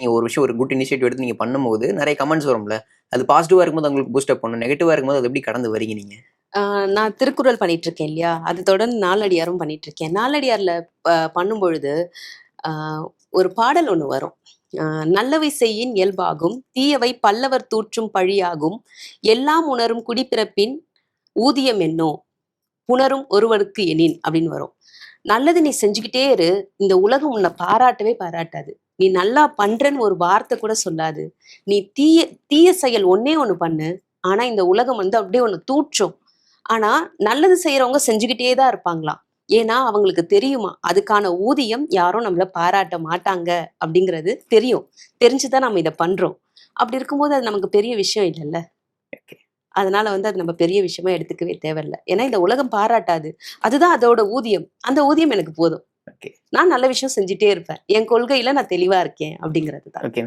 நீங்கள் ஒரு விஷயம் ஒரு குட் இனிஷியேட்டிவ் எடுத்து நீங்கள் பண்ணும்போது நிறைய கமெண்ட்ஸ் வரும்ல. அது பாசிட்டிவாக இருக்கும்போது உங்களுக்கு பூஸ்டப் பண்ணும் நெகட்டிவாக இருக்கும்போது அது எப்படி கடந்து வரீங்க நீங்கள் நான் திருக்குறள் பண்ணிட்டு இருக்கேன் இல்லையா? அது தொடர்ந்து நாலடியாரும் பண்ணிட்டு இருக்கேன் நாலடியாரில் பண்ணும்பொழுது ஆஹ் ஒரு பாடல் ஒன்று வரும். ஆஹ் நல்லவை செய்யின் இயல்பாகும் தீயவை பல்லவர் தூற்றும் பழியாகும் எல்லாம் உணரும் குடிப்பிறப்பின் ஊதியம் என்னோ புணரும் ஒருவருக்கு எனின் அப்படின்னு வரும். நல்லது நீ செஞ்சுக்கிட்டே இரு. இந்த உலகம் உன்னை பாராட்டவே பாராட்டாது. நீ நல்லா பண்றேன்னு ஒரு வார்த்தை கூட சொல்லாது. நீ தீய தீய செயல் ஒன்னே ஒன்று பண்ணு. ஆனா இந்த உலகம் வந்து அப்படியே ஒன்று தூற்றும். ஆனா நல்லது செய்யறவங்க செஞ்சுக்கிட்டே தான் இருப்பாங்களாம் ஏன்னா அவங்களுக்கு தெரியுமா? அதுக்கான ஊதியம் யாரும் நம்மள பாராட்ட மாட்டாங்க அப்படிங்கிறது தெரியும். தெரிஞ்சுதான் நம்ம இதை பண்றோம். அப்படி இருக்கும்போது அது நமக்கு பெரிய விஷயம் இல்லைல்ல. அதனால வந்து அது நம்ம பெரிய விஷயமா எடுத்துக்கவே தேவையில்லை. ஏன்னா இந்த உலகம் பாராட்டாது. அதுதான் அதோட ஊதியம். அந்த ஊதியம் எனக்கு போதும். நான் நல்ல விஷயம் செஞ்சுட்டே இருப்பேன். என் கொள்கையில நான் தெளிவா இருக்கேன் அப்படிங்கிறது தான் ஓகே